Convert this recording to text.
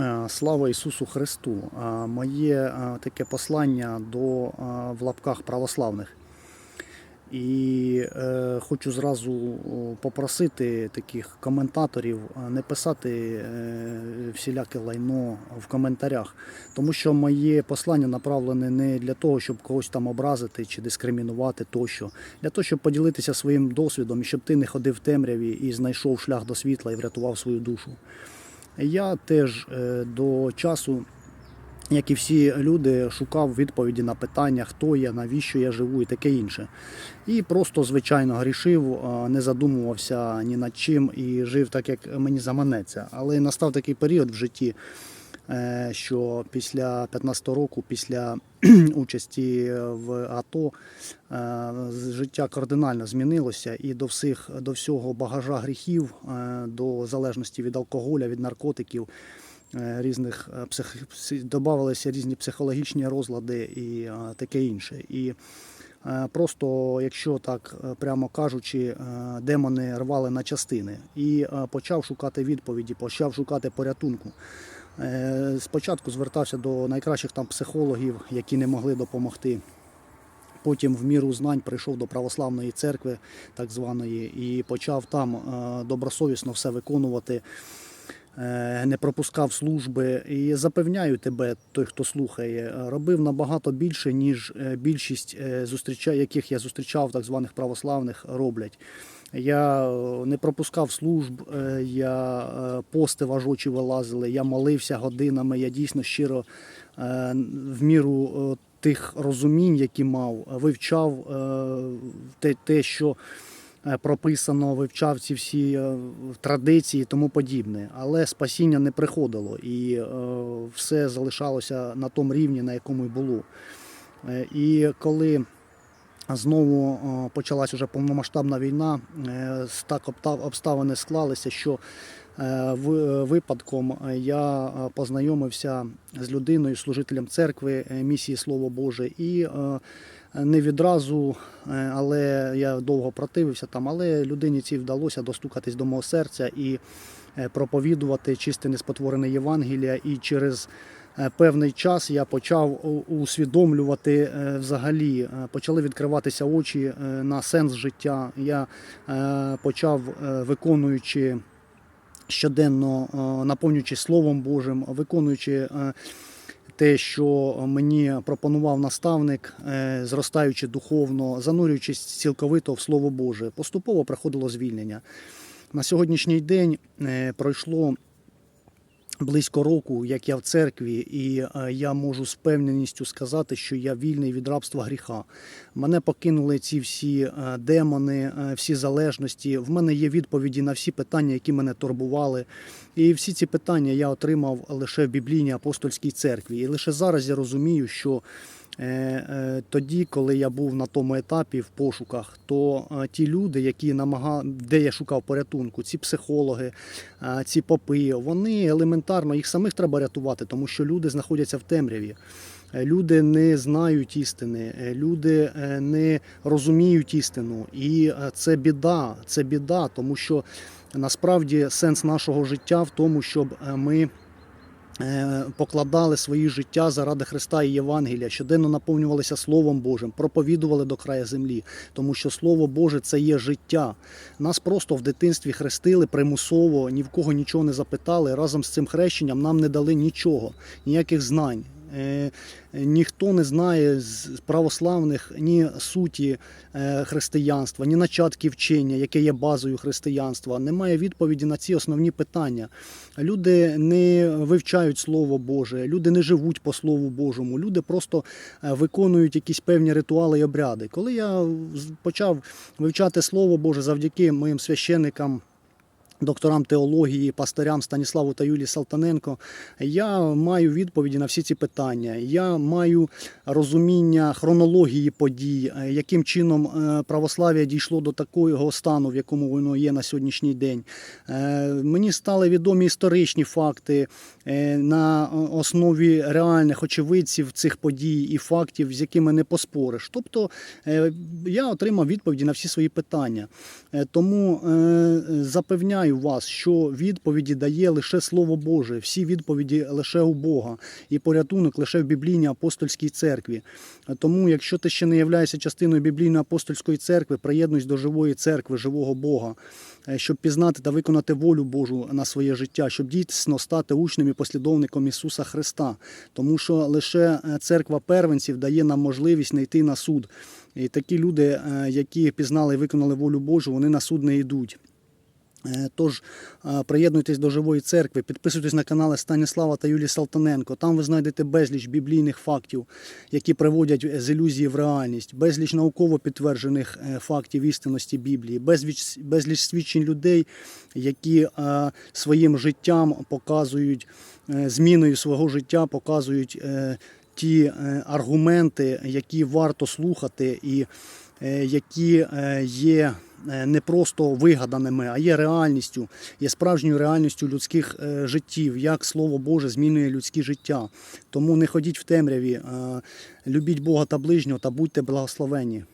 Е, Слава Ісусу Христу! Е, Моє е, таке послання до в лапках православних. І хочу зразу попросити таких коментаторів не писати всіляке лайно в коментарях, тому що моє послання направлене не для того, щоб когось там образити чи дискримінувати тощо, для того, щоб поділитися своїм досвідом і щоб ти не ходив в темряві і знайшов шлях до світла і врятував свою душу. Я теж е, до часу, як і всі люди, шукав відповіді на питання, хто я, навіщо я живу і таке інше. І просто, звичайно, грішив, е, не задумувався ні над чим і жив так, як мені заманеться. Але настав такий період в житті, що після 15 року, після участі в АТО, е, життя кардинально змінилося і до всіх до всього багажа гріхів, е, до залежності від алкоголя, від наркотиків. е, Різних е, псих... додавалися різні психологічні розлади і е, таке інше. І е, просто, якщо так е, прямо кажучи, е, демони рвали на частини і е, почав шукати відповіді, почав шукати порятунку. Е, Спочатку звертався до найкращих там психологів, які не могли допомогти. Потім в міру знань прийшов до православної церкви, так званої, і почав там е, добросовісно все виконувати, е, не пропускав служби. І запевняю тебе, той, хто слухає, робив набагато більше, ніж більшість яких я зустрічав, так званих православних, роблять. Я е, не пропускав служб, е, я е, постив аж очі вилазили, я молився годинами, я дійсно щиро в міру тих розумінь, які мав, вивчав те, що прописано, вивчав ці всі традиції і тому подібне. Але спасіння не приходило і все залишалося на тому рівні, на якому й було. І коли знову е, почалась уже повномасштабна війна, е, так обставини склалися, що е, випадком я познайомився з людиною, служителем церкви місії Слово Боже, і не відразу, але я довго противився там, але людині цій вдалося достукатись до мого серця і проповідувати чисте неспотворене Євангелія. І через певний час я почав усвідомлювати е, взагалі, е, почали відкриватися очі е, на сенс життя. Я е, почав, е, виконуючи щоденно, е, наповнюючись Словом Божим, виконуючи. е, Те, що мені пропонував наставник, е, зростаючи духовно, занурюючись цілковито в Слово Боже, поступово приходило звільнення. На сьогоднішній день е, пройшло близько року, як я в церкві, і е, я можу з певненістю сказати, що я вільний від рабства гріха. Мене покинули ці всі е, демони, е, всі залежності. В мене є відповіді на всі питання, які мене турбували. І всі ці питання я отримав лише в біблійній апостольській церкві. І лише зараз я розумію, що тоді, коли я був на тому етапі в пошуках, то е, ті люди, які намагали, де я шукав порятунку, ці психологи, е, ці попи, вони елементарно їх самих треба рятувати, тому що люди знаходяться в темряві. Е, Люди не знають істини, е, люди е, не розуміють істину, і е, це біда, це біда, тому що насправді сенс нашого життя в тому, щоб е, ми е, покладали свої життя заради Христа і Євангелія, щоденно наповнювалися Словом Божим, проповідували до краю землі, тому що Слово Боже це є життя. Нас просто в дитинстві хрестили примусово, ні в кого нічого не запитали. Разом з цим хрещенням нам не дали нічого, ніяких знань. Е, Ніхто не знає з православних ні суті е, християнства, ні начатків вчення, яке є базою християнства. Немає відповіді на ці основні питання. Люди не вивчають Слово Боже, люди не живуть по Слову Божому, люди просто е, виконують якісь певні ритуали і обряди. Коли я почав вивчати Слово Боже завдяки моїм священникам. Докторам теології, пастирям Станіславу та Юлії Салтаненко, я маю відповіді на всі ці питання. Я маю розуміння хронології подій, е, яким чином е, православ'я дійшло до такого стану, в якому воно є на сьогоднішній день. Е, Мені стали відомі історичні факти на основі реальних очевидців цих подій і фактів, з якими не поспориш. Тобто я отримав відповіді на всі свої питання. Тому запевняю. Запевняю вас, що відповіді дає лише Слово Боже, всі відповіді лише у Бога, і порятунок лише в біблійній апостольській церкві. Тому, якщо ти ще не являєшся частиною біблійної апостольської церкви, приєднуйся до живої церкви, живого Бога, е, щоб пізнати та виконати волю Божу на своє життя, щоб дійсно стати учнем і послідовником Ісуса Христа. Тому що лише е, церква первенців дає нам можливість не йти на суд. І такі люди, е, які пізнали і виконали волю Божу, вони на суд не йдуть. Е, Тож е, приєднуйтесь до живої церкви, підписуйтесь на канали Станіслава та Юлії Салтаненко. Там ви знайдете безліч біблійних фактів, які приводять з ілюзії в реальність, безліч науково підтверджених е, фактів істинності Біблії, безліч, безліч свідчень людей, які е, своїм життям показують, е, зміною свого життя показують е, ті е, аргументи, які варто слухати і е, які е, є е, не просто вигаданими, а є реальністю, є справжньою реальністю людських е, життів, як Слово Боже змінює людське життя. Тому не ходіть в темряві, е, любіть Бога та ближнього та будьте благословені.